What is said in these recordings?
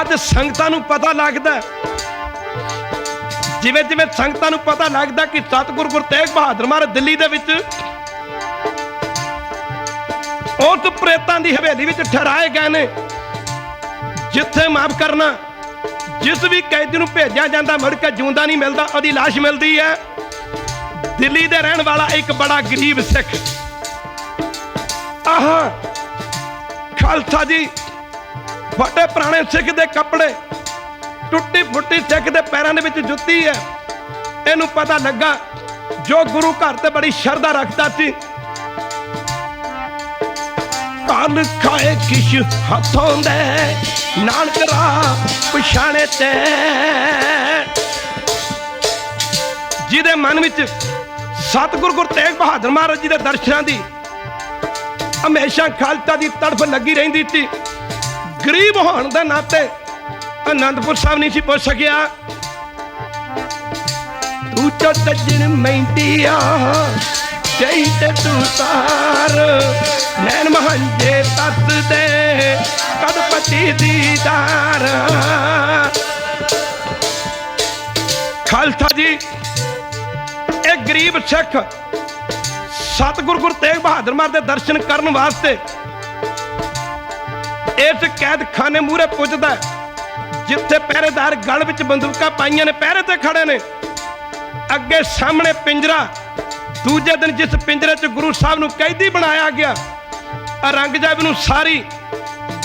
ਅੱਜ ਸੰਗਤਾਂ ਨੂੰ ਪਤਾ ਲੱਗਦਾ ਜਿਵੇਂ ਜਿਵੇਂ ਸੰਗਤਾਂ ਨੂੰ ਪਤਾ ਲੱਗਦਾ ਕਿ ਸਤਿਗੁਰ ਗੁਰੂ ਤੇਗ ਬਹਾਦਰ ਮਹਾਰਾਜ ਦਿੱਲੀ ਦੇ ਵਿੱਚ ਉਸ ਪ੍ਰੇਤਾਂ ਦੀ ਹਵੇਲੀ ਵਿੱਚ ਠਹਿਰਾਏ ਗਏ ਨੇ, ਜਿੱਥੇ ਮਾਫ ਕਰਨਾ, ਜਿਸ ਵੀ ਕੈਦੀ ਨੂੰ ਭੇਜਿਆ ਜਾਂਦਾ ਮੁੜ ਕੇ ਜਿਉਂਦਾ ਨਹੀਂ ਮਿਲਦਾ, ਉਹਦੀ ਲਾਸ਼ ਮਿਲਦੀ ਹੈ। ਦਿੱਲੀ ਦੇ ਰਹਿਣ ਵਾਲਾ ਇੱਕ ਬੜਾ ਗਰੀਬ ਸਿੱਖ। ਆਹ, ਖਾਲਸਾ ਜੀ ਵੱਡੇ ਪੁਰਾਣੇ ਸਿੱਖ ਦੇ ਕੱਪੜੇ, ਟੁੱਟੀ ਫੁੱਟੀ ਸਿੱਖ ਦੇ ਪੈਰਾਂ ਦੇ ਵਿੱਚ ਜੁੱਤੀ ਹੈ। ਇਹਨੂੰ ਪਤਾ ਲੱਗਾ, ਜੋ ਗੁਰੂ ਘਰ ਤੇ ਬੜੀ ਸ਼ਰਧਾ ਰੱਖਦਾ ਸੀ। ਕੰਨ ਖਾਏ ਕਿਛ ਹੱਥੋਂ ਦੇ, ਨਾਨਕ ਰਾ ਪਛਾਣੇ ਤੇ। ਜਿਹਦੇ ਮਨ ਵਿੱਚ ਸਤਿਗੁਰੂ ਗੁਰੂ ਤੇਗ ਬਹਾਦਰ ਮਹਾਰਾਜ ਜੀ ਦੇ ਦਰਸ਼ਨਾਂ ਦੀ, ਹਮੇਸ਼ਾ ਖਾਲਸਾ ਦੀ ਤੜਫ ਲੱਗੀ ਰਹਿੰਦੀ ਸੀ। ਗਰੀਬ ਹੋਣ ਦੇ ਨਾਤੇ ਅਨੰਦਪੁਰ ਸਾਹਿਬ ਨਹੀਂ ਸੀ ਪੁੱਛ ਸਕਿਆ। ਤੂੰ ਚੋ ਮਹਿੰਦੀਆ ਜਈ ਤੇ ਤੂੰ ਤਾਰ ਨੈਣ ਮਹੰਜੇ ਤਤ ਦੇ ਕਦ ਪਤੀ ਦੀਦਾਰ ਖਾਲਸਾ ਜੀ, ਇਹ ਗਰੀਬ ਸਿੱਖ ਸਤਿਗੁਰੂ ਗੁਰੂ ਤੇਗ ਬਹਾਦਰ ਮਹਾਰਾਜ ਦੇ ਦਰਸ਼ਨ ਕਰਨ ਵਾਸਤੇ ਇਸ ਕੈਦਖਾਨੇ ਮੂਹਰੇ ਪੁੱਜਦਾ ਜਿੱਥੇ ਪਹਿਰੇਦਾਰ ਗਲ ਵਿੱਚ ਬੰਦੂਕਾਂ ਪਾਈਆਂ ਨੇ, ਪਹਿਰੇ ਤੇ ਖੜੇ ਨੇ। ਅੱਗੇ ਸਾਹਮਣੇ ਪਿੰਜਰਾ, ਦੂਜੇ ਦਿਨ ਜਿਸ ਪਿੰਜਰੇ 'ਚ ਗੁਰੂ ਸਾਹਿਬ ਨੂੰ ਕੈਦੀ ਬਣਾਇਆ ਗਿਆ, ਔਰੰਗਜ਼ੇਬ ਨੂੰ ਸਾਰੀ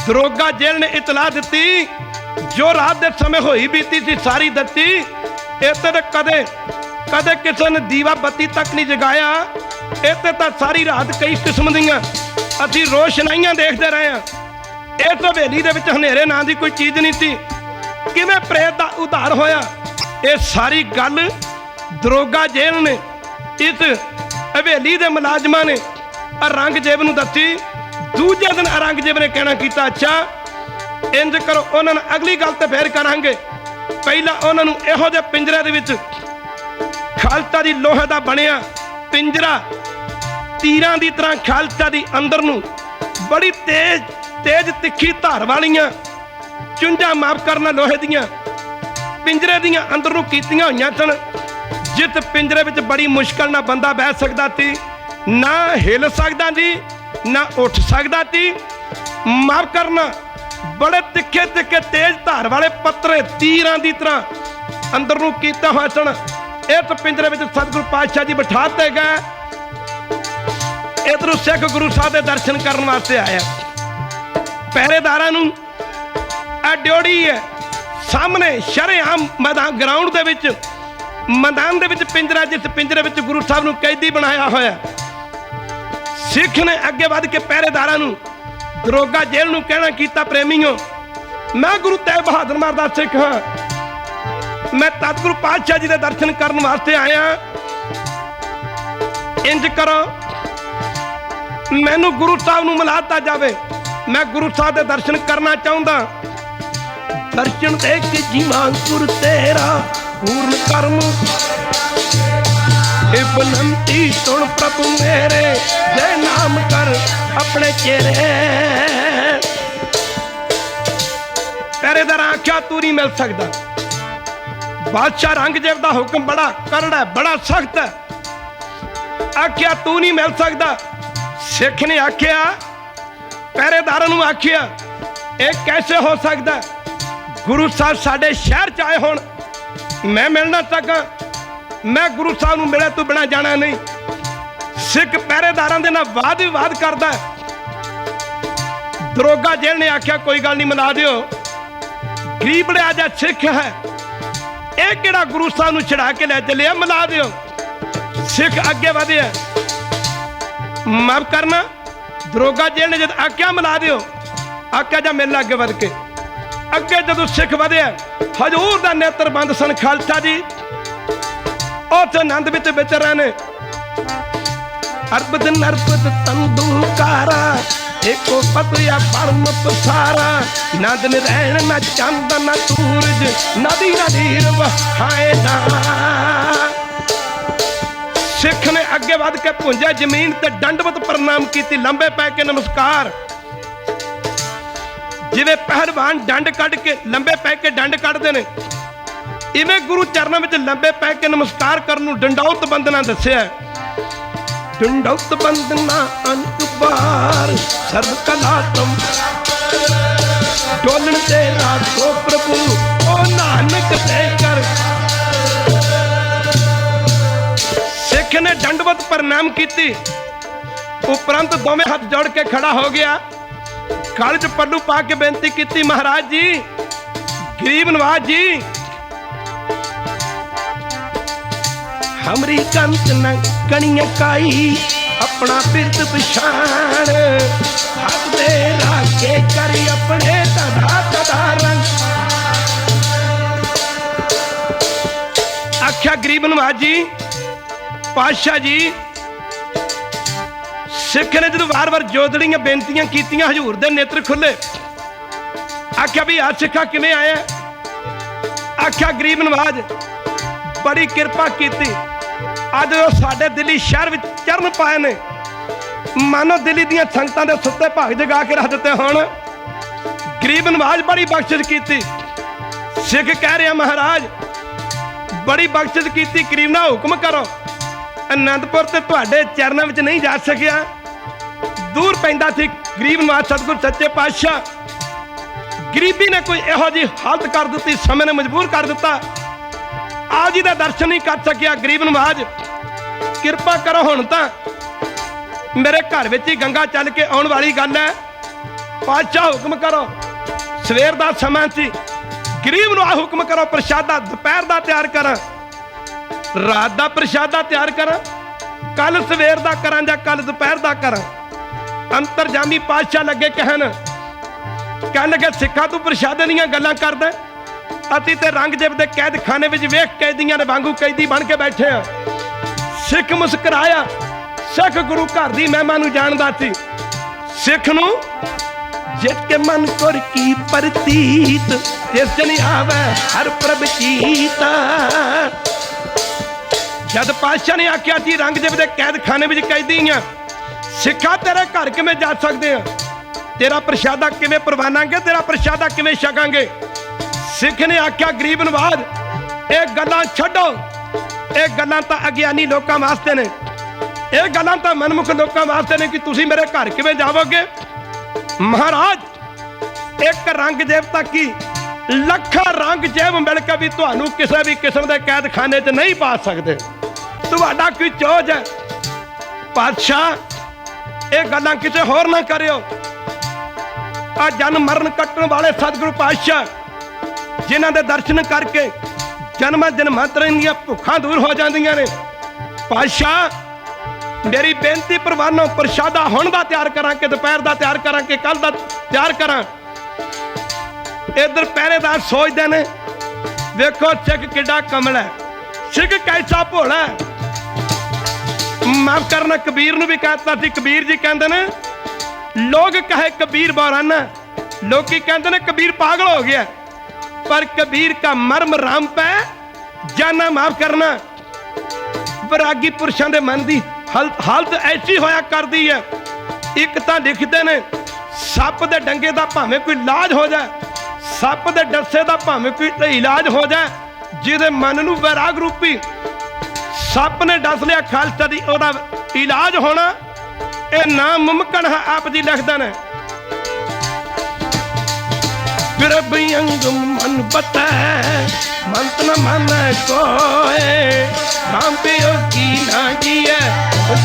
ਦਰੋਗਾ ਜੇਲ੍ਹ ਨੇ ਇਤਲਾਹ ਦਿੱਤੀ, ਜੋ ਰਾਤ ਦੇ ਸਮੇਂ ਹੋਈ ਬੀਤੀ ਸੀ, ਸਾਰੀ ਦਿੱਤੀ। ਇੱਥੇ ਤੇ ਕਦੇ ਕਦੇ ਕਿਸੇ ਨੇ ਦੀਵਾ ਬੱਤੀ ਤੱਕ ਨਹੀਂ ਜਗਾਇਆ। ਇੱਥੇ ਤਾਂ ਸਾਰੀ ਰਾਤ ਕਈ ਕਿਸਮ ਦੀਆਂ ਅਸੀਂ ਰੋਸ਼ਨਾਈਆਂ ਦੇਖਦੇ ਰਹੇ ਹਾਂ। ਇਸ ਹਵੇਲੀ ਦੇ ਵਿੱਚ ਹਨੇਰੇ ਨਾਂ ਦੀ ਕੋਈ ਚੀਜ਼ ਨਹੀਂ ਸੀ। ਕਿਵੇਂ ਪ੍ਰੇਤ ਦਾ ਉਧਾਰ ਹੋਇਆ? ਇਹ ਸਾਰੀ ਗੱਲ ਦਰੋਗਾ ਜੇਲ੍ਹ ਨੇ, ਇਸ ਹਵੇਲੀ ਦੇ ਮੁਲਾਜ਼ਮਾਂ ਨੇ ਔਰੰਗਜ਼ੇਬ ਨੂੰ ਦੱਸੀ। ਦੂਜੇ ਦਿਨ ਔਰੰਗਜ਼ੇਬ ਨੇ ਕਹਿਣਾ ਕੀਤਾ, ਅੱਛਾ, ਇੰਜ ਕਰੋ, ਉਹਨਾਂ ਨਾਲ ਅਗਲੀ ਗੱਲ ਤੇ ਫੇਰ ਕਰਾਂਗੇ। ਪਹਿਲਾਂ ਉਹਨਾਂ ਨੂੰ ਇਹੋ ਜਿਹੇ ਪਿੰਜਰੇ ਦੇ ਵਿੱਚ ਖਾਲਸਾ ਦੀ ਲੋਹੇ ਦਾ ਬਣਿਆ ਪਿੰਜਰਾ ਤੀਰਾਂ ਦੀ ਤਰ੍ਹਾਂ ਖਾਲਸਾ ਦੀ ਅੰਦਰ ਨੂੰ ਬੜੀ ਤੇਜ਼ ਤੇਜ਼ ਤਿੱਖੀ ਧਾਰ ਵਾਲੀਆਂ, ਚੁੰਝਾਂ ਮਾਫ ਕਰਨਾ ਲੋਹੇ ਦੀਆਂ, ਪਿੰਜਰੇ ਦੀਆਂ ਅੰਦਰ ਨੂੰ ਕੀਤੀਆਂ ਹੋਈਆਂ ਸਨ। ਜਿਸ ਪਿੰਜਰੇ ਵਿੱਚ ਬੜੀ ਮੁਸ਼ਕਲ ਨਾਲ ਬੰਦਾ ਬਹਿ ਸਕਦਾ ਸੀ। ਨਾ ਹਿਲ ਸਕਦਾ ਸੀ, ਨਾ ਉੱਠ ਸਕਦਾ ਸੀ। ਮਾਫ ਕਰਨਾ, ਬੜੇ ਤਿੱਖੇ ਤਿੱਖੇ ਤੇਜ਼ ਧਾਰ ਵਾਲੇ ਪੱਤਰੇ ਤੀਰਾਂ ਦੀ ਤਰ੍ਹਾਂ ਅੰਦਰ ਨੂੰ ਕੀਤਾ ਹੋਇਆ ਸਨ। ਇਸ ਪਿੰਜਰੇ ਵਿੱਚ ਸਤਿਗੁਰੂ ਪਾਤਸ਼ਾਹ ਜੀ ਬਿਠਾਤੇ ਗਏ। ਇਧਰੋਂ ਸਿੱਖ ਗੁਰੂ ਸਾਹਿਬ ਦੇ ਦਰਸ਼ਨ ਕਰਨ ਵਾਸਤੇ ਆਇਆ ਪਹਿਰੇਦਾਰਾਂ ਨੂੰ ਆ ਡਿਓੜੀ ਹੈ। ਸਾਹਮਣੇ ਸ਼ਰੇਆਮ ਮੈਦਾਨ ਗਰਾਊਂਡ ਦੇ ਵਿੱਚ, ਮੈਦਾਨ ਦੇ ਵਿੱਚ ਪਿੰਜਰਾ, ਜਿਸ ਪਿੰਜਰੇ ਵਿੱਚ ਗੁਰੂ ਸਾਹਿਬ ਨੂੰ ਕੈਦੀ ਬਣਾਇਆ ਹੋਇਆ ਸਿੱਖ ਨੇ ਅੱਗੇ ਵੱਧ ਕੇ ਪਹਿਰੇਦਾਰਾਂ ਨੂੰ ਦਰੋਗਾ ਜੇਲ੍ਹ ਨੂੰ ਕਹਿਣਾ ਕੀਤਾ, ਪ੍ਰੇਮੀਓ, ਮੈਂ ਗੁਰੂ ਤੇਗ ਬਹਾਦਰ ਮਹਾਰਾਜ ਦਾ ਸਿੱਖ ਹਾਂ। ਮੈਂ ਤਤਗੁਰੂ ਪਾਤਸ਼ਾਹ ਜੀ ਦੇ ਦਰਸ਼ਨ ਕਰਨ ਵਾਸਤੇ ਆਇਆ ਇੰਜ ਕਰੋ, ਮੈਨੂੰ ਗੁਰੂ ਸਾਹਿਬ ਨੂੰ ਮਿਲਾਤਾ ਜਾਵੇ। ਮੈਂ ਗੁਰੂ ਸਾਹਿਬ ਦੇ ਦਰਸ਼ਨ ਕਰਨਾ ਚਾਹੁੰਦਾ। ਦਰਸ਼ਨ ਦੇ ਕੇ ਜੀਵਾਂ ਗੁਰ ਤੇਰਾ ਪੂਰਨ ਕਰਮ। ਇਹ ਬਨੰਤੀ ਸੁਣ ਪ੍ਰਭੂ ਮੇਰੇ ਜੈ ਨਾਮ ਕਰ ਆਪਣੇ ਚਿਹਰੇ। ਪਹਿਰੇਦਾਰ ਆਖਿਆ ਤੂੰ ਨਹੀਂ ਮਿਲ ਸਕਦਾ। ਬਾਦਸ਼ਾਹ ਰੰਗਜੇਬ ਦਾ ਹੁਕਮ ਬੜਾ ਕਰੜਾ ਹੈ, ਬੜਾ ਸਖਤ ਹੈ। ਆਖਿਆ ਤੂੰ ਨਹੀਂ ਮਿਲ ਸਕਦਾ। ਸਿੱਖ ਨੇ ਆਖਿਆ ਪਹਿਰੇਦਾਰਾਂ ਨੂੰ ਆਖਿਆ, ਇਹ ਕੈਸੇ ਹੋ ਸਕਦਾ? ਗੁਰੂ ਸਾਹਿਬ ਸਾਡੇ ਸ਼ਹਿਰ ਚ ਆਏ ਹੋਣ, ਮੈਂ ਮਿਲਣਾ ਸਕਾਂ, ਮੈਂ ਗੁਰੂ ਸਾਹਿਬ ਨੂੰ ਮਿਲੇ ਤੋਂ ਬਿਨਾ ਜਾਣਾ ਨਹੀਂ। ਸਿੱਖ ਪਹਿਰੇਦਾਰਾਂ ਦੇ ਨਾਲ ਵਾਦ ਵਿਵਾਦ ਕਰਦਾ ਦਰੋਗਾ ਜੇਲ੍ਹ ਨੇ ਆਖਿਆ, ਕੋਈ ਗੱਲ ਨਹੀਂ, ਮਨਾ ਦਿਓ। ਗਰੀਬੜਿਆ ਜਿਹਾ ਸਿੱਖ ਹੈ। ਇਹ ਕਿਹੜਾ ਗੁਰੂ ਸਾਹਿਬ ਨੂੰ ਛੜਾ ਕੇ ਲੈ ਚੱਲਿਆ ਮਿਲਾ ਦਿਓ। ਸਿੱਖ ਅੱਗੇ ਵਧਿਆ ਮਾਫ ਕਰਨਾ। ਦਰੋਗਾ ਜੇਲ੍ਹ ਨੇ ਜਦ ਆਖਿਆ ਮਿਲਾ ਦਿਓ। ਆਖਿਆ ਜਾ ਮਿਲ ਅੱਗੇ ਵਧ ਕੇ। ਅੱਗੇ ਜਦੋਂ ਸਿੱਖ ਵਧਿਆ, ਹਜੂਰ ਦਾ ਨੇਤਰ ਬੰਦ ਸਨ ਖਾਲਸਾ ਜੀ। ਉੱਥੇ ਆਨੰਦ ਵਿੱਚ ਵਿਚਰ ਨੇ ਅਰਬਦ ਨਰਬਦ ਤੰਦੂਕਾਰਾ ਏਕੋ ਪਤਿਆ ਪਰਮ ਪਸਾਰਾ। ਨਦ ਰਹਿਣ, ਨਾ ਚੰਦ, ਨਾ ਸੂਰਜ ਨਦੀ ਨਦੀਰ ਵਹਾਏ ਨਾ। ਸਿੱਖ ਨੇ ਅੱਗੇ ਵੱਧ ਕੇ ਪੁੰਜਿਆ ਜ਼ਮੀਨ ਤੇ ਡੰਡਵਤ ਪ੍ਰਣਾਮ ਕੀਤੀ ਲੰਬੇ ਪੈ ਕੇ ਨਮਸਕਾਰ। ਜਿਵੇਂ ਪਹਿਲਵਾਨ ਡੰਡ ਕੱਢ ਕੇ ਲੰਬੇ ਪੈ ਕੇ ਡੰਡ ਕੱਢਦੇ ਨੇ। ਇਵੇਂ ਗੁਰੂ ਚਰਨਾਂ ਵਿੱਚ ਲੰਬੇ ਪੈ ਕੇ ਨਮਸਕਾਰ ਕਰਨ ਨੂੰ ਡੰਡੌਤ ਬੰਦਨਾ ਦੱਸਿਆ ਡੰਡੌਤ ਬੰਦਨਾ ਅੰਤ ਸਰਬ ਕਲਾ ਤੁਮ ਡੋਲਣ ਤੇ ਰਾਖੋ ਪ੍ਰਭੂ, ਉਹ ਨਾਨਕ ਤੇ ਕਰ ਦੰਡਵਤ ਪ੍ਰਣਾਮ ਕੀਤੀ। ਉਪਰੰਤ ਦੋਵੇਂ ਹੱਥ ਜੋੜ ਕੇ ਖੜਾ ਹੋ ਗਿਆ। ਗਲ 'ਚ ਪਾ ਕੇ ਬੇਨਤੀ ਕੀਤੀ, ਮਹਾਰਾਜ ਜੀ। ਗਰੀਬ ਨਵਾਜ ਜੀ। ਹਮਰੀ ਕੰਤ ਨ ਕਣੀਆਂ ਕਾਈ, ਆਪਣਾ ਬਿਰਦ ਪਛਾਣ। ਹੱਥ ਦੇ ਰਾਖੇ ਕਰ ਆਪਣੇ ਤਦਾ ਤਦਾ ਰੰਗ ਆਖਿਆ, ਗਰੀਬ ਨਵਾਜ ਜੀ ਪਾਤਸ਼ਾਹ ਜੀ, ਸਿੱਖ ਨੇ ਜਦੋਂ ਵਾਰ-ਵਾਰ ਜੋਦੜੀਆਂ ਬੇਨਤੀਆਂ ਕੀਤੀਆਂ, ਹਜੂਰ ਦੇ ਨੇਤਰ ਖੁੱਲੇ। ਆਖਿਆ ਵੀ ਆ ਸਿੱਖਾ ਕਿਵੇਂ ਆਇਆ ਆਖਿਆ, ਗਰੀਬ ਨਵਾਜ, ਬੜੀ ਕਿਰਪਾ ਕੀਤੀ। ਅੱਜ ਉਹ ਸਾਡੇ ਦਿੱਲੀ ਸ਼ਹਿਰ ਵਿੱਚ ਚਰਨ ਪਾਏ ਨੇ। ਮਾਨੋ ਦਿੱਲੀ ਦੀਆਂ ਸੰਗਤਾਂ ਦੇ ਸੁੱਤੇ ਭਾਗ ਜਗਾ ਕੇ ਰੱਖ ਦਿੱਤੇ ਹੋਣ। ਗਰੀਬ ਨਵਾਜ ਬੜੀ ਬਖਸ਼ਿਸ਼ ਕੀਤੀ। ਸਿੱਖ ਕਹਿ ਰਿਹਾ, ਮਹਾਰਾਜ, ਬੜੀ ਬਖਸ਼ਿਸ਼ ਕੀਤੀ ਕਰੀਮ ਨਾਲ ਹੁਕਮ ਕਰੋ। ਅਨੰਦਪੁਰ ਤੇ ਤੁਹਾਡੇ ਚਰਨਾਂ ਵਿੱਚ ਨਹੀਂ ਜਾ ਸਕਿਆ। ਦੂਰ ਪੈਂਦਾ ਸੀ ਗਰੀਬ ਨਵਾਜ ਸਤਿਗੁਰ ਸੱਚੇ ਪਾਤਸ਼ਾਹ। ਗਰੀਬੀ ਨੇ ਕੋਈ ਇਹੋ ਜੀ ਹਾਲਤ ਕਰ ਦਿੱਤੀ, ਸਮੇਂ ਨੇ ਮਜਬੂਰ ਕਰ ਦਿੱਤਾ। ਆ ਜੀ ਦਾ ਦਰਸ਼ਨ ਨਹੀਂ ਕਰ ਸਕਿਆ ਗਰੀਬ ਨਵਾਜ ਕਿਰਪਾ ਕਰੋ ਹੁਣ ਤਾਂ। ਮੇਰੇ ਘਰ ਵਿੱਚ ਹੀ ਗੰਗਾ ਚੱਲ ਕੇ ਆਉਣ ਵਾਲੀ ਗੱਲ ਹੈ। ਪਾਤਸ਼ਾਹ ਹੁਕਮ ਕਰੋ, ਸਵੇਰ ਦਾ ਸਮਾਂ ਸੀ। ਗਰੀਬ ਨੂੰ ਆ ਹੁਕਮ ਕਰੋ, ਪ੍ਰਸ਼ਾਦਾ ਦੁਪਹਿਰ ਦਾ ਤਿਆਰ ਕਰਾਂ। ਰਾਤ ਦਾ ਪ੍ਰਸ਼ਾਦਾ ਤਿਆਰ ਕਰਾਂ ਕੱਲ ਸਵੇਰ ਦਾ ਕਰਾਂ ਜਾਂ ਕੱਲ ਦੁਪਹਿਰ ਦਾ ਕਰਾਂ? ਅੰਤਰਜਾਮੀ ਪਾਤਸ਼ਾਹ ਲੱਗੇ ਕਹਿਣ ਕਹਿਣ ਲੱਗੇ, ਸਿੱਖਾ ਤੂੰ ਪ੍ਰਸ਼ਾਦੇ ਦੀਆਂ ਗੱਲਾਂ ਕਰਦਾ ਅਸੀਂ ਤੇ ਰੰਗਜੇਬ ਦੇ ਕੈਦਖਾਨੇ ਵਿੱਚ ਵੇਖ ਕੈਦੀਆਂ ਦੇ ਵਾਂਗੂ ਕੈਦੀ ਬਣ ਕੇ ਬੈਠੇ ਆ ਸਿੱਖ ਮੁਸਕਰਾਇਆ, ਸਿੱਖ ਗੁਰੂ ਘਰ ਦੀ ਮਹਿਮਾ ਨੂੰ ਜਾਣਦਾ ਸੀ। ਸਿੱਖ ਨੂੰ, ਜਿਤ ਕੇ ਮਨ ਕਰ ਕੀ ਪ੍ਰਤੀਤ ਜਿਸ ਜਨ ਆਵੇ ਹਰ ਪ੍ਰਭ ਚੀਤਾ। ਜਦ ਪਾਤਸ਼ਾਹ ਨੇ ਆਖਿਆ ਸੀ ਰੰਗਜੇਬ ਦੇ ਕੈਦਖਾਨੇ ਵਿੱਚ ਕੈਦੀ ਆ। ਸਿੱਖਾ, ਤੇਰੇ ਘਰ ਕਿਵੇਂ ਜਾ ਸਕਦੇ ਆ? ਤੇਰਾ ਪ੍ਰਸ਼ਾਦਾ ਕਿਵੇਂ ਪ੍ਰਵਾਨਾਂਗੇ, ਤੇਰਾ ਪ੍ਰਸ਼ਾਦਾ ਕਿਵੇਂ ਛਕਾਂਗੇ? ਸਿੱਖ ਨੇ ਆਖਿਆ, ਗਰੀਬ ਨਵਾਜ, ਇਹ ਗੱਲਾਂ ਛੱਡੋ। ਇਹ ਗੱਲਾਂ ਤਾਂ ਅਗਿਆਨੀ ਲੋਕਾਂ ਵਾਸਤੇ ਨੇ। ਇਹ ਗੱਲਾਂ ਤਾਂ ਮਨਮੁਖ ਲੋਕਾਂ ਵਾਸਤੇ ਨੇ ਕਿ ਤੁਸੀਂ ਮੇਰੇ ਘਰ ਕਿਵੇਂ ਜਾਵੋਗੇ? ਮਹਾਰਾਜ, ਇੱਕ ਰੰਗ ਜੇਬ ਤੱਕ ਹੀ ਲੱਖਾਂ ਰੰਗ ਜੇਬ ਮਿਲ ਕੇ ਵੀ ਤੁਹਾਨੂੰ ਕਿਸੇ ਵੀ ਕਿਸਮ ਦੇ ਕੈਦਖਾਨੇ 'ਚ ਨਹੀਂ ਪਾ ਸਕਦੇ। ਤੁਹਾਡਾ ਕੋਈ ਚੋਜ ਹੈ? ਪਾਤਸ਼ਾਹ, ਇਹ ਗੱਲਾਂ ਕਿਸੇ ਹੋਰ ਨਾ ਕਰਿਓ। ਆ ਜਨਮ ਮਰਨ ਕੱਟਣ ਵਾਲੇ ਸਤਿਗੁਰੂ ਪਾਤਸ਼ਾਹ, ਜਿਨ੍ਹਾਂ ਦੇ ਦਰਸ਼ਨ ਕਰਕੇ ਜਨਮਾਂ ਜਨਮਾਂਤਰਾਂ ਦੀਆਂ ਭੁੱਖਾਂ ਦੂਰ ਹੋ ਜਾਂਦੀਆਂ ਨੇ। ਪਾਤਸ਼ਾਹ, ਮੇਰੀ ਬੇਨਤੀ ਪ੍ਰਵਾਨੋ, ਪ੍ਰਸ਼ਾਦਾ ਹੁਣ ਦਾ ਤਿਆਰ ਕਰਾਂ ਕਿ ਦੁਪਹਿਰ ਦਾ ਤਿਆਰ ਕਰਾਂ ਕਿ ਕੱਲ ਦਾ ਤਿਆਰ ਕਰਾਂ? ਇਧਰ ਪਹਿਰੇਦਾਰ ਸੋਚਦੇ ਨੇ, ਵੇਖੋ ਸਿੱਖ ਕਿੱਡਾ ਕਮਲ ਹੈ, ਸਿੱਖ ਕੈਸਾ ਭੋਲਾ ਹੈ। ਮਾਫ ਕਰਨਾ, ਕਬੀਰ ਨੂੰ ਵੀ ਕਹਤਾ ਸੀ, ਕਬੀਰ ਜੀ ਕਹਿੰਦੇ ਨੇ, ਲੋਕ ਕਹੇ ਕਬੀਰ ਬੌਰਾਨਾ ਲੋਕੀ ਕਹਿੰਦੇ ਨੇ ਕਬੀਰ ਪਾਗਲ ਹੋ ਗਿਆ, ਪਰ ਕਬੀਰ ਦਾ ਮਰਮ ਰਾਮ ਪੈ, ਜਾਨਾ ਮਾਫ ਕਰਨਾ। ਵਿਰਾਗੀ ਪੁਰਸ਼ਾਂ ਦੇ ਮਨ ਦੀ ਹਾਲ- ਹਾਲਤ ਐਸੀ ਹੋਇਆ ਕਰਦੀ ਹੈ, ਇੱਕ ਤਾਂ ਲਿਖਦੇ ਨੇ, ਸੱਪ ਦੇ ਡੰਗੇ ਦਾ ਭਾਵੇਂ ਕੋਈ ਇਲਾਜ ਹੋ ਜਾਏ, ਸੱਪ ਦੇ ਡੱਸੇ ਦਾ ਭਾਵੇਂ ਕੋਈ ਇਲਾਜ ਹੋ ਜਾਏ, ਜਿਹਦੇ ਮਨ ਨੂੰ ਵਿਰਾਗ ਰੂਪੀ ਸੱਪ ਨੇ ਦੱਸ ਲਿਆ, ਖਾਲਸਾ ਦੀ ਉਹਦਾ ਇਲਾਜ ਹੋਣਾ। ਇਹ ਨਾ ਮੁਮਕਨ ਹੈ, ਆਪ ਜੀ ਲਿਖਦੇ ਨੇ। ਪ੍ਰਭ ਅੰਗ ਮਨ ਬਤੈ, ਮੰਤ ਨ ਮਨ ਕੋਏ। ਰਾਮ ਪਿਓ ਕੀ ਨਾ ਜੀਏ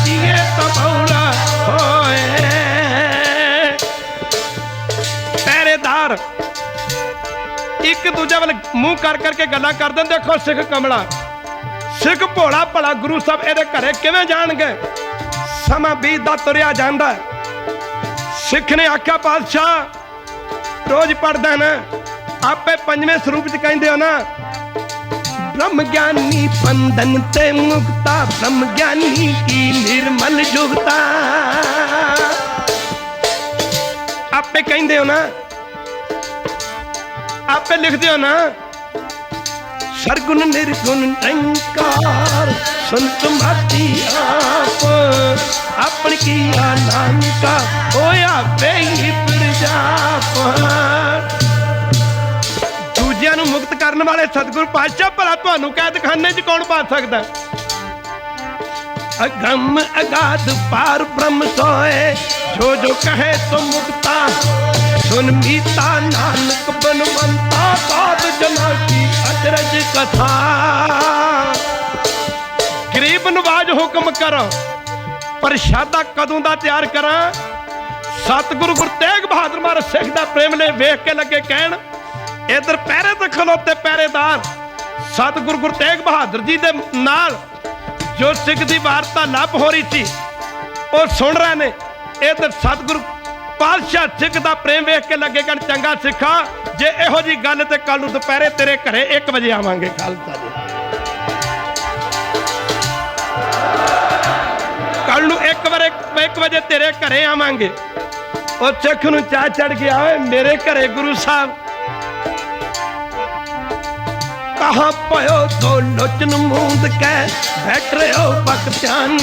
ਜੀਏ ਤਾਂ ਹੋਏ। ਪਹਿਰੇਦਾਰ ਇੱਕ ਦੂਜੇ ਵੱਲ ਮੂੰਹ ਕਰ ਕਰਕੇ ਗੱਲਾਂ ਕਰਦੇ ਦੇਖੋ ਸਿੱਖ ਕਮਲਾ। ਸਿੱਖ ਭੋਲਾ ਭਲਾ ਗੁਰੂ ਸਾਹਿਬ ਇਹਦੇ ਘਰੇ ਕਿਵੇਂ ਜਾਣਗੇ? ਸਮਾਂ ਬੀਤਦਾ ਤੁਰਿਆ ਜਾਂਦਾ ਸਿੱਖ ਨੇ ਆਖਿਆ, ਪਾਤਸ਼ਾਹ, ਰੋਜ਼ ਪੜਦਾ ਨਾ, ਆਪੇ ਪੰਜਵੇਂ ਸਰੂਪ ਚ ਕਹਿੰਦੇ ਹੋ ਨਾ, ਬ੍ਰਹਮ ਗਿਆਨੀ ਬੰਧਨ ਤੇ ਮੁਕਤਾ, ਬ੍ਰਹਮ ਗਿਆਨੀ ਕੀ ਨਿਰਮਲ ਜੁਗਤਾ ਆਪੇ ਕਹਿੰਦੇ ਹੋ ਨਾ, ਆਪੇ ਲਿਖਦੇ ਹੋ ਨਾ ਸਰਗੁਣ ਨਿਰਗੁਣ ਨਿਰੰਕਾਰ ਸੰਤ ਮਾਤੀ ਆਪ, ਆਪਣ ਕੀ ਨਾਨਕਾ ਹੋਇਆ ਪਈ ਪਰ ਦੂਜਿਆਂ ਨੂੰ ਮੁਕਤ ਕਰਨ ਵਾਲੇ ਸਤਿਗੁਰੂ ਪਾਤਸ਼ਾਹ ਭਲਾ ਤੁਹਾਨੂੰ ਕੈਦਖਾਨੇ 'ਚ ਕੌਣ ਪਾ ਸਕਦਾ? ਅਗੰਮ ਅਗਾਧ ਪਾਰ ਬ੍ਰਹਮ ਸੋਏ, ਜੋ ਜੋ ਕਹੇ ਸੋ ਮੁਕਤਾ, ਸੁਨ ਮੀਤਾ ਨਾਨਕ ਬਨਵੰਤਾ ਸਾਧ ਜਨਾ ਕੀ ਅਚਰਜ ਕਥਾ। ਗਰੀਬ ਨਵਾਜ ਹੁਕਮ ਕਰੋ, ਪ੍ਰਸ਼ਾਦਾ ਕਦੋਂ ਦਾ ਤਿਆਰ ਕਰਾਂ? ਸਤਿਗੁਰੂ ਗੁਰੂ ਤੇਗ ਬਹਾਦਰ ਮਹਾਰਾਜ ਸਿੱਖ ਦਾ ਪ੍ਰੇਮ ਨੇ ਵੇਖ ਕੇ ਲੱਗੇ ਕਹਿਣ, ਇਧਰ ਪਹਿਰੇ ਤੇ ਖਲੋਤੇ ਪਹਿਰੇਦਾਰ। ਸਤਿਗੁਰੂ ਗੁਰੂ ਤੇਗ ਬਹਾਦਰ ਜੀ ਦੇ ਨਾਲ ਜੋ ਸਿੱਖ ਦੀ ਵਾਰਤਾ ਲੱਭ ਹੋ ਰਹੀ ਸੀ, ਉਹ ਸੁਣ ਰਹੇ ਨੇ, ਇਧਰ ਸਤਿਗੁਰੂ ਪਾਤਸ਼ਾਹ ਸਿੱਖ ਦਾ ਪ੍ਰੇਮ ਵੇਖ ਕੇ ਲੱਗੇ ਕਹਿਣ ਚੰਗਾ ਸਿੱਖਾ ਜੇ ਇਹੋ ਜੀ ਗੱਲ ਤੇ ਕੱਲ ਨੂੰ ਦੁਪਹਿਰੇ ਤੇਰੇ ਘਰੇ 1 ਵਜੇ ਆਵਾਂਗੇ। ਖਾਲਸਾ ਜੀ। ਕੱਲ ਨੂੰ 1 ਵਜੇ 1 ਵਜੇ ਤੇਰੇ ਘਰੇ ਆਵਾਂਗੇ। ਉਹ ਸਿੱਖ ਨੂੰ ਚਾਹ ਚੜ ਗਿਆ ਓਏ ਮੇਰੇ ਘਰੇ ਗੁਰੂ ਸਾਹਿਬ ਕਹਾ ਪਇਓ ਤੋ ਲੋਚਨ ਮੂੰਦ ਕੈ ਬੈਠ ਰਿਓ ਪਕ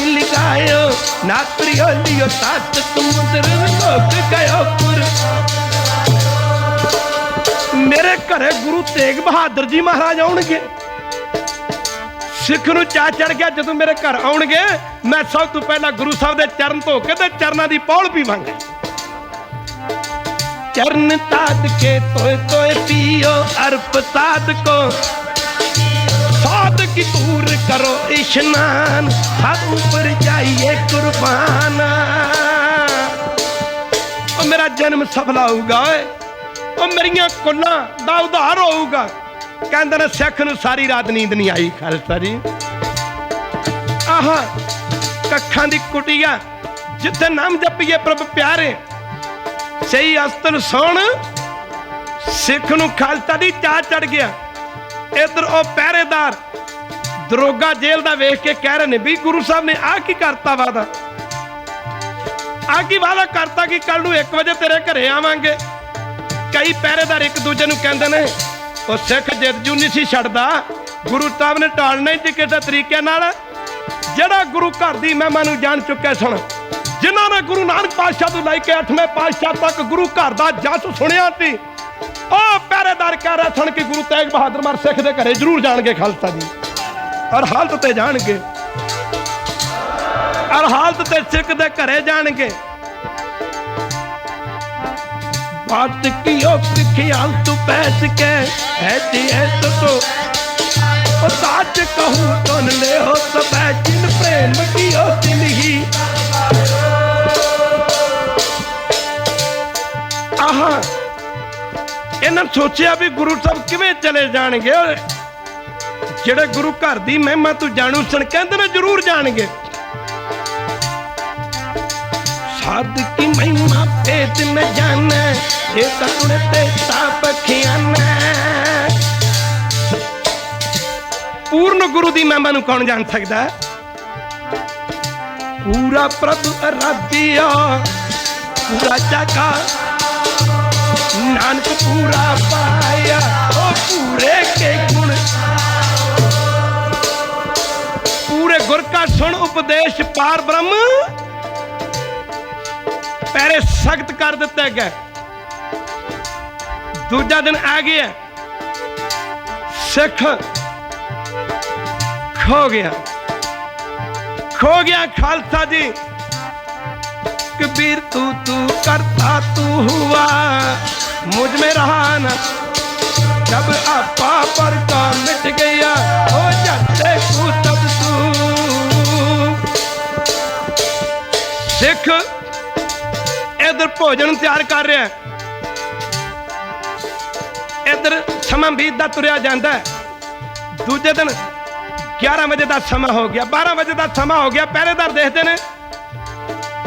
ਲਿਗਾਇਓ। ਨਾਤਰੀਓ ਲਿਓ ਤਤ ਸਮੁੰਦਰ ਲੋਕ ਗਇਓ ਪੁਰ। ਮੇਰੇ ਘਰੇ ਗੁਰੂ ਤੇਗ ਬਹਾਦਰ ਜੀ ਮਹਾਰਾਜ ਆਉਣਗੇ। ਸਿੱਖ ਨੂੰ ਚਾ ਚੜ ਗਿਆ ਜਦੋਂ ਮੇਰੇ ਘਰ ਆਉਣਗੇ। ਮੈਂ ਸਭ ਤੋਂ ਪਹਿਲਾਂ ਗੁਰੂ ਸਾਹਿਬ ਦੇ ਚਰਨ ਧੋ ਕੇ ਤੇ ਚਰਨਾਂ ਦੀ ਪੌਲ ਪੀਵਾਂਗਾ। ਚਰਨ ਤਾਦ ਕੇ ਤੋਏ ਤੋਏ ਪੀਓ, ਅਰਪ ਸਾਧ ਕੋ। ਸਾਧ ਕੀ ਦੂਰ ਕਰੋ ਇਸ਼ਨਾਨ ਸਭ ਉੱਪਰ ਜਾਈਏ ਕੁਰਬਾਨ। ਉਹ ਮੇਰਾ ਜਨਮ ਸਫਲ ਹੋਊਗਾ ਓਏ। ਉਹ ਮੇਰੀਆਂ ਦਾ ਉਧਾਰ ਹੋਊਗਾ। ਕਹਿੰਦੇ ਨੇ ਸਿੱਖ ਨੂੰ ਸਾਰੀ ਰਾਤ ਨੀਂਦ ਨਹੀਂ ਆਈ, ਖਾਲਸਾ ਜੀ। ਆਹਾ ਕੱਖਾਂ ਦੀ ਕੁਟੀਆ, ਜਿੱਥੇ ਨਾਮ ਜਪੀਏ ਪ੍ਰਭ ਪਿਆਰੇ। ਸਹੀ ਅਸਤਨ ਸੋਣ, ਸਿੱਖ ਨੂੰ ਖਾਲਸਾ ਦੀ ਚਾਹ ਚੜ ਗਿਆ। ਇਧਰ ਉਹ ਪਹਿਰੇਦਾਰ ਦਰੋਗਾ ਜੇਲ੍ਹ ਦਾ ਵੇਖ ਕੇ ਕਹਿ ਰਹੇ ਨੇ ਵੀ ਗੁਰੂ ਸਾਹਿਬ ਨੇ ਆ ਕੀ ਕਰਤਾ ਵਾਦਾ? ਆ ਕੀ ਵਾਦਾ ਕਰਤਾ ਕਿ ਕੱਲ ਨੂੰ 1 ਵਜੇ ਤੇਰੇ ਘਰੇ ਆਵਾਂਗੇ? ਕਈ ਪਹਿਰੇਦਾਰ ਇੱਕ ਦੂਜੇ ਨੂੰ ਕਹਿੰਦੇ ਨੇ, ਉਹ ਸਿੱਖ ਜਿੱਦ ਜੂ ਨਹੀਂ ਸੀ ਛੱਡਦਾ। ਗੁਰੂ ਸਾਹਿਬ ਨੇ ਟਾਲਣਾ ਹੀ ਸੀ ਕਿਸੇ ਤਰੀਕੇ ਨਾਲ। ਜਿਹੜਾ ਗੁਰੂ ਘਰ ਦੀ ਮਹਿਮਾ ਨੂੰ ਜਾਣ ਚੁੱਕਿਆ ਸਨ ਜਿਨ੍ਹਾਂ ਨੇ ਗੁਰੂ ਨਾਨਕ ਪਾਤਸ਼ਾਹ ਤੋਂ ਲੈ ਕੇ 8ਵੇਂ ਪਾਤਸ਼ਾਹ ਤੱਕ ਗੁਰੂ ਘਰ ਦਾ ਜਸ ਸੁਣਿਆ ਸੀ ਉਹ ਪਹਿਰੇਦਾਰ ਕਰ ਰਹੇ ਸਣ ਕਿ ਗੁਰੂ ਤੇਗ ਬਹਾਦਰ ਮਰ ਸਿੱਖ ਦੇ ਘਰੇ ਜ਼ਰੂਰ ਜਾਣਗੇ ਖਾਲਸਾ ਜੀ। ਔਰ ਹਾਲਤ ਤੇ ਜਾਣਗੇ। ਔਰ ਹਾਲਤ ਤੇ ਸਿੱਖ ਦੇ ਘਰੇ ਜਾਣਗੇ। ਬਾਤ ਕੀ ਉਹ ਸਿੱਖਿਆ ਤੂੰ ਪੈਸ ਕੇ ਹੈ ਤੇ ਐਸ ਤੋ। ਉਹ ਸਾਚ ਕਹੂੰ, ਤਨ ਲੈ ਹੋ ਸਭੈ, ਜਿਨ ਪ੍ਰੇਮ ਕੀ ਉਹ ਜ਼ਿੰਦਗੀ ਆਹਾਂ। ਇਹਨਾਂ ਸੋਚਿਆ ਵੀ ਗੁਰੂ ਸਾਹਿਬ ਕਿਵੇਂ ਚਲੇ ਜਾਣਗੇ ਜਿਹੜੇ ਗੁਰੂ ਘਰ ਦੀ ਮਹਿਮਾ ਤੂੰ ਜਾਣੂ ਸਣ ਕਹਿੰਦੇ ਨੇ ਜ਼ਰੂਰ ਜਾਣਗੇ। ਸਾਧ ਕੀ ਮਹਿਮਾ ਭੇਦ ਨ ਜਾਣੈ, ਇਹ ਕਤੁਣ ਤੇ ਤਾਪ ਖਿਆਨਾ ਪੂਰਨ ਗੁਰੂ ਦੀ ਮਹਿਮਾ ਨੂੰ ਕੌਣ ਜਾਣ ਸਕਦਾ? ਹੈ? ਪੂਰਾ ਪ੍ਰਭ ਅਰਾਧਿਆ, ਪੂਰਾ ਜਗਾ ਨਾਨਕ ਪੂਰਾ ਪਾਇਆ, ਉਹ ਪੂਰੇ ਕੇ ਗੁਣ ਪੂਰੇ ਗੁਰ ਕਾ ਸੁਣ ਉਪਦੇਸ਼ ਪਾਰ ਬ੍ਰਹਮ। ਪੈਰੇ ਸਖਤ ਕਰ ਦਿੱਤੇ ਗਏ। ਦੂਜਾ ਦਿਨ ਆ ਗਿਆ। ਸਿੱਖ ਖੋ ਗਿਆ। ਖੋ ਗਿਆ ਖਾਲਸਾ ਜੀ। ਕਬੀਰ ਤੂੰ ਤੂੰ ਕਰਤਾ ਤੂੰ ਹੁਆ। मुझ में रहा न जब आपा पर का मिट गया हो जाते तू तब तू सिख इधर भोजन ਤਿਆਰ ਕਰ ਰਿਹਾ ਇਧਰ ਸਮਾਂ ਬੀਤਦਾ ਤੁਰਿਆ ਜਾਂਦਾ ਹੈ। ਦੂਜੇ ਦਿਨ 11 ਵਜੇ ਦਾ ਸਮਾਂ ਹੋ ਗਿਆ 12 ਵਜੇ ਦਾ ਸਮਾਂ ਹੋ ਗਿਆ ਪਹਿਰੇਦਾਰ ਦੇਖਦੇ ਨੇ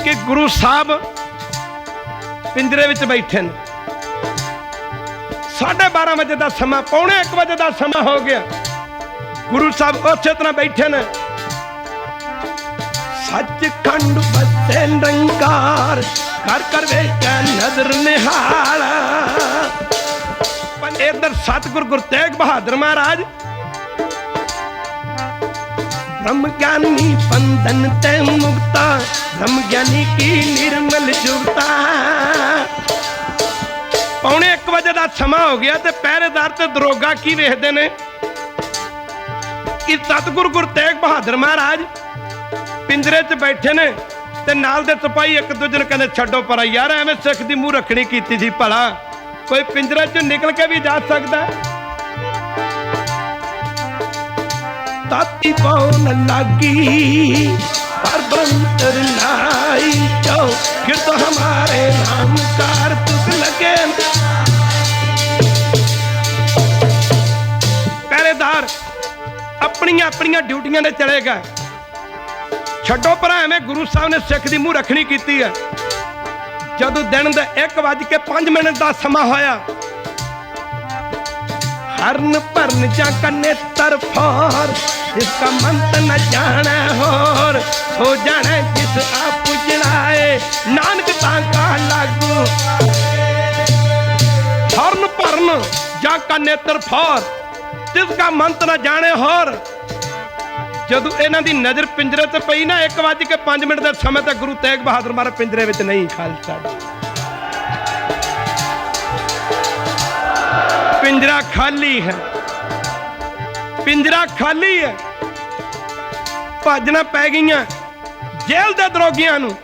ਕਿ ਗੁਰੂ ਸਾਹਿਬ ਪਿੰਜਰੇ ਵਿੱਚ ਬੈਠੇ ਨੇ 12:30 ਵਜੇ ਦਾ ਸਮਾਂ ਪੌਣੇ 1 ਵਜੇ ਦਾ ਸਮਾਂ ਹੋ ਗਿਆ ਗੁਰੂ ਸਾਹਿਬ ਉਸੇ ਤਰ੍ਹਾਂ ਬੈਠੇ ਨੇ ਸੱਚ ਖੰਡ ਬਸੇ ਨਿਰੰਕਾਰ ਕਰ ਕਰ ਵੇਖੈ ਨਜ਼ਰ ਨਿਹਾਲ ਪਰ ਇਧਰ ਸਤਿਗੁਰ ਗੁਰੂ ਤੇਗ ਬਹਾਦਰ ਮਹਾਰਾਜ ब्रह्म ज्ञानी बंधन ते मुक्ता ब्रह्म ज्ञानी की निर्मल जुगता ਪੌਣੇ 1 ਵਜੇ ਦਾ ਸਮਾਂ ਹੋ ਗਿਆ ਤੇ ਪਹਿਰੇਦਾਰ ਤੇ ਦਰੋਗਾ ਕੀ ਵੇਖਦੇ ਨੇ? ਕਿ ਸਤਿਗੁਰ ਗੁਰੂ ਤੇਗ ਬਹਾਦਰ ਮਹਾਰਾਜ ਪਿੰਜਰੇ 'ਚ ਬੈਠੇ ਨੇ ਤੇ ਨਾਲ ਦੇ ਸਿਪਾਹੀ ਇੱਕ ਦੂਜੇ ਨੂੰ ਕਹਿੰਦੇ, ਛੱਡੋ ਪਰ ਯਾਰ, ਐਵੇਂ ਸਿੱਖ ਦੀ ਮੂੰਹ ਰੱਖਣੀ ਕੀਤੀ ਸੀ ਭਲਾ। ਕੋਈ ਪਿੰਜਰੇ 'ਚ ਨਿਕਲ ਕੇ ਵੀ ਜਾ ਸਕਦਾ? ਤਾਤੀ ਪਾਉਣ ਲੱਗੀ ਪਰ ਬੰਤਰ ਨਾਈ ਜੋ ਫਿਰ ਹਮਾਰੇ ਨਾਮ ਕਾਰ ਤੁਕ ਲਗੇ ਪਹਿਰੇਦਾਰ, ਆਪਣੀਆਂ ਆਪਣੀਆਂ ਡਿਊਟੀਆਂ ਤੇ ਚਲੇ ਗਏ। ਛੱਡੋ ਭਰਾ, ਐਵੇਂ ਗੁਰੂ ਸਾਹਿਬ ਨੇ ਸਿੱਖ ਦੀ ਮੂੰਹ ਰੱਖਣੀ ਕੀਤੀ ਹੈ। ਜਦੋਂ ਦਿਨ ਦਾ 1:05 ਮਿੰਟ ਦਾ ਸਮਾਂ ਹੋਇਆ, ਹਰਨ ਭਰਨ ਜਾਂ ਕੰਨੇ ਤਰਫਾਰ ਇਸਕਾ ਮੰਤ ਨ ਜਾਣਾ ਹੋਰ, ਹੋ ਜਾਣਾ ਜਿਸ ਆਪ ਜਣਾਏ ਨਾਨਕ ਤਾਂ ਕਾ ਲਾਗੂ। ਹਰਨ ਭਰਨ ਜਾਂ ਕੰਨੇ ਤਰਫਾਰ ਜਿਸਕਾ ਮੰਤ ਨ ਜਾਣੇ ਹੋਰ। ਜਦੋਂ ਇਹਨਾਂ ਦੀ ਨਜ਼ਰ ਪਿੰਜਰੇ ਤੇ ਪਈ ਨਾ 1:05 ਮਿੰਟ ਦੇ ਸਮੇਂ ਤੱਕ ਗੁਰੂ ਤੇਗ ਬਹਾਦਰ ਮਹਾਰਾਜ ਪਿੰਜਰੇ ਵਿੱਚ ਨਹੀਂ ਖਾਲਸਾ। ਪਿੰਜਰਾ ਖਾਲੀ ਹੈ। ਪਿੰਜਰਾ ਖਾਲੀ ਹੈ। ਭਾਜਣਾ ਪੈ ਗਈਆਂ ਜੇਲ੍ਹ ਦੇ ਦਰੋਗੀਆਂ ਨੂੰ,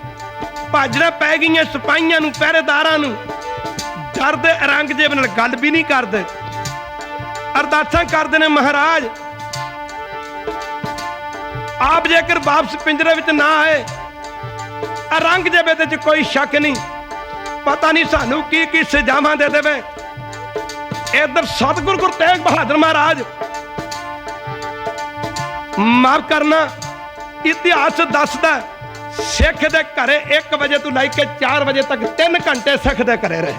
ਭਾਜਣਾ ਪੈ ਗਈਆਂ ਸਿਪਾਹੀਆਂ ਨੂੰ, ਪਹਿਰੇਦਾਰਾਂ ਨੂੰ। ਡਰ ਔਰੰਗਜ਼ੇਬ ਨਾਲ ਗੱਲ ਵੀ ਨਹੀਂ ਕਰਦੇ। ਅਰਦਾਸਾਂ ਕਰਦੇ ਨੇ ਮਹਾਰਾਜ। ਆਪ ਜੇਕਰ ਵਾਪਸ ਪਿੰਜਰੇ ਵਿੱਚ ਨਾ ਆਏ, ਔਰੰਗਜ਼ੇਬ ਇਹਦੇ 'ਚ ਕੋਈ ਸ਼ੱਕ ਨਹੀਂ। ਪਤਾ ਨਹੀਂ ਸਾਨੂੰ ਕੀ ਕੀ ਸਜ਼ਾਵਾਂ ਦੇ ਦੇਵੇ। ਇਧਰ ਸਤਿਗੁਰ ਗੁਰੂ ਤੇਗ ਬਹਾਦਰ ਮਹਾਰਾਜ। ਮਾਫ ਕਰਨਾ, ਇਤਿਹਾਸ ਦੱਸਦਾ, ਸਿੱਖ ਦੇ ਘਰੇ 1 ਵਜੇ ਤੋਂ ਲੈ ਕੇ 4 ਵਜੇ ਤੱਕ 3 ਘੰਟੇ ਸਿੱਖ ਦੇ ਘਰੇ ਰਹੇ।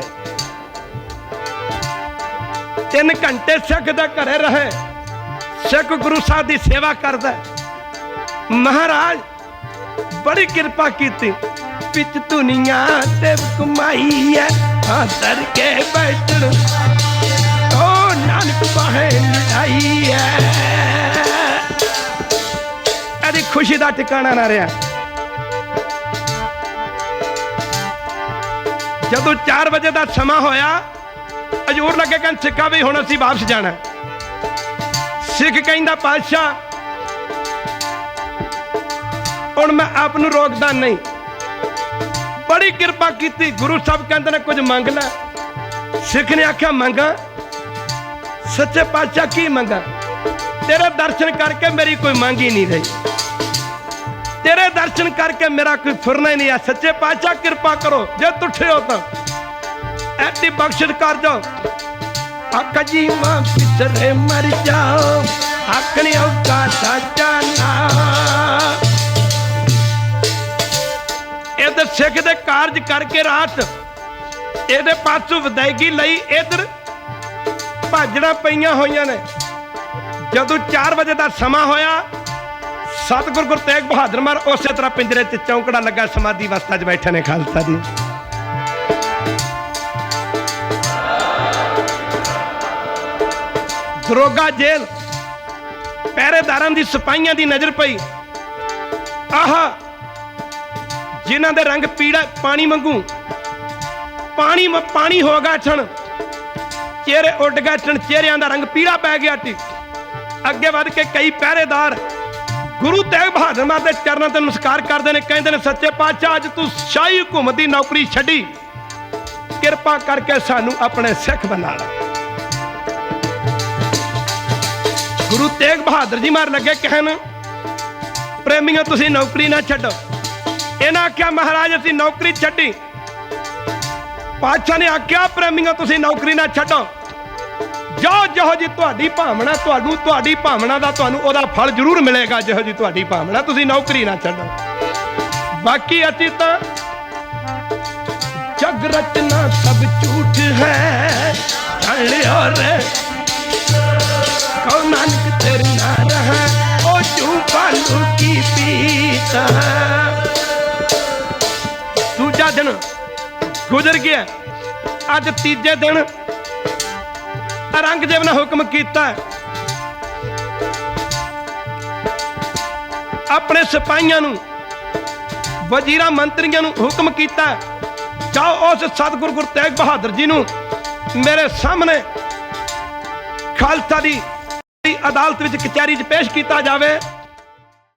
ਤਿੰਨ ਘੰਟੇ ਸਿੱਖ ਦੇ ਘਰੇ ਰਹੇ। ਸਿੱਖ ਗੁਰੂ ਸਾਹਿਬ ਦੀ ਸੇਵਾ ਕਰਦਾ ਮਹਾਰਾਜ, ਬੜੀ ਕਿਰਪਾ ਕੀਤੀ। ਵਿੱਚ ਦੁਨੀਆ ਤੇ ਕਮਾਈ ਹੈ ਆਦਰ ਕੇ ਬੈਠਣ। ਓ ਨਾਨਕ ਬਾਹੇ ਲੜਾਈ ਹੈ। ਇਹਦੀ ਖੁਸ਼ੀ ਦਾ ਟਿਕਾਣਾ ਨਾ ਰਿਹਾ। ਜਦੋਂ 4 ਵਜੇ ਦਾ ਸਮਾਂ ਹੋਇਆ ਅਜੂਰ ਲੱਗੇ ਕਹਿੰਦੇ ਸਿੱਖਾ ਵੀ ਹੁਣ ਅਸੀਂ ਵਾਪਸ ਜਾਣਾ। ਸਿੱਖ ਕਹਿੰਦਾ, ਪਾਤਸ਼ਾਹ, ਹੁਣ ਮੈਂ ਆਪ ਨੂੰ ਰੋਕਦਾ ਨਹੀਂ। ਬੜੀ ਕਿਰਪਾ ਕੀਤੀ, ਗੁਰੂ ਸਾਹਿਬ ਕਹਿੰਦੇ ਨੇ, ਕੁਝ ਮੰਗ ਲੈ। ਸਿੱਖ ਨੇ ਆਖਿਆ, ਮੰਗਾ? ਸੱਚੇ ਪਾਤਸ਼ਾਹ ਕੀ ਮੰਗਾ? ਤੇਰੇ ਦਰਸ਼ਨ ਕਰਕੇ ਮੇਰੀ ਕੋਈ ਮੰਗ ਹੀ ਨਹੀਂ ਰਹੀ। ਤੇਰੇ ਦਰਸ਼ਨ ਕਰਕੇ ਮੇਰਾ ਕੋਈ ਫੁਰਨਾ ਹੀ ਨਹੀਂ ਆ। ਸੱਚੇ ਪਾਤਸ਼ਾਹ, ਕਿਰਪਾ ਕਰੋ, ਜੇ ਤੁਠੇ ਹੋ ਤਾਂ। ਐਡੀ ਬਖਸ਼ਿਸ਼ ਕਰ ਜਾਓ ਆਕਾ ਜੀ ਮਾਂ ਪਿਛਰੇ ਮਰ ਜਾਓ ਆਖਣੀ ਔਕਾ ਜਾਨਾ ਇਹਦੇ ਸਿੱਖ ਦੇ ਕਾਰਜ ਕਰਕੇ ਰਾਤ ਇਹਦੇ ਪਾਸੋਂ ਵਿਦਾਇਗੀ ਲਈ ਇਧਰ ਭਾਜਣਾ ਪਈਆਂ ਹੋਈਆਂ ਨੇ। ਜਦੋਂ 4 ਵਜੇ ਦਾ ਸਮਾਂ ਹੋਇਆ, ਸਤਿਗੁਰ ਗੁਰੂ ਤੇਗ ਬਹਾਦਰ ਮਰ ਉਸੇ ਤਰ੍ਹਾਂ ਪਿੰਜਰੇ 'ਚ ਚੌਂਕੜਾ ਲੱਗਾ ਸਮਾਧੀ ਅਵਸਥਾ 'ਚ ਬੈਠੇ ਨੇ ਖਾਲਸਾ ਜੀ। ਦਰੋਗਾ ਜੇਲ੍ਹ। ਪਹਿਰੇਦਾਰਾਂ ਦੀ ਸਿਪਾਹੀਆਂ ਦੀ ਨਜ਼ਰ ਪਈ। ਆਹਾ, ਜਿਨ੍ਹਾਂ ਦੇ ਰੰਗ ਪੀੜਾ ਪਾਣੀ ਮੰਗੂ ਪਾਣੀ ਪਾਣੀ ਹੋ ਗਿਆ ਛਣ। ਚਿਹਰੇ ਉੱਡ ਗਏ ਛਣ, ਚਿਹਰਿਆਂ ਦਾ ਰੰਗ ਪੀੜਾ ਪੈ ਗਿਆ ਟੀ। ਅੱਗੇ ਵੱਧ ਕੇ ਕਈ ਪਹਿਰੇਦਾਰ ਗੁਰੂ ਤੇਗ ਬਹਾਦਰ ਮਾਂ ਦੇ ਚਰਨਾਂ ਤੇ ਨਮਸਕਾਰ ਕਰਦੇ ਨੇ, ਕਹਿੰਦੇ ਨੇ, ਸੱਚੇ ਪਾਤਸ਼ਾਹ, ਅੱਜ ਤੂੰ ਸ਼ਾਹੀ ਹਕੂਮਤ ਦੀ ਨੌਕਰੀ ਛੱਡੀ। ਕਿਰਪਾ ਕਰਕੇ ਸਾਨੂੰ ਆਪਣੇ ਸਿੱਖ ਬਣਾ ਲੈ। ਗੁਰੂ ਤੇਗ ਬਹਾਦਰ ਜੀ ਮਾਰ ਲੱਗੇ ਕਹਿਣ ਪ੍ਰੇਮੀਆਂ ਤੁਸੀਂ ਨੌਕਰੀ ਨਾ ਛੱਡੋ। ਇਹਨਾਂ ਆਖਿਆ, ਮਹਾਰਾਜ, ਅਸੀਂ ਨੌਕਰੀ ਛੱਡੀ। ਪਾਤਸ਼ਾਹ ਨੇ ਆਖਿਆ ਪ੍ਰੇਮੀਆਂ ਤੁਸੀਂ ਨੌਕਰੀ ਨਾ ਛੱਡੋ। ਜੋ ਜਿਹੋ ਜੀ ਤੁਹਾਡੀ ਭਾਵਨਾ ਤੁਹਾਨੂੰ, ਤੁਹਾਡੀ ਭਾਵਨਾ ਦਾ ਤੁਹਾਨੂੰ ਉਹਦਾ ਫਲ ਜ਼ਰੂਰ ਮਿਲੇਗਾ, ਜਿਹੋ ਜੀ ਤੁਹਾਡੀ ਭਾਵਨਾ। ਤੁਸੀਂ ਨੌਕਰੀ ਨਾ ਛੱਡੋ। ਬਾਕੀ ਅਸੀਂ ਤਾਂ ਜਗ ਰਚਨਾ ਸਭ ਝੂਠ ਹੈ। ਦੂਜਾ ਦਿਨ ਗੁਜ਼ਰ ਗਿਆ। ਅੱਜ ਤੀਜੇ ਦਿਨ ਔਰੰਗਜ਼ੇਬ ਨੇ ਹੁਕਮ ਕੀਤਾ ਆਪਣੇ ਸਿਪਾਹੀਆਂ ਨੂੰ, ਵਜ਼ੀਰਾਂ ਮੰਤਰੀਆਂ ਨੂੰ ਹੁਕਮ ਕੀਤਾ ਜਾਓ ਉਸ ਸਤਿਗੁਰ ਗੁਰੂ ਤੇਗ ਬਹਾਦਰ ਜੀ ਨੂੰ ਮੇਰੇ ਸਾਹਮਣੇ ਖਾਲਸਾ ਦੀ ਅਦਾਲਤ ਵਿੱਚ ਕਚਹਿਰੀ 'ਚ ਪੇਸ਼ ਕੀਤਾ ਜਾਵੇ।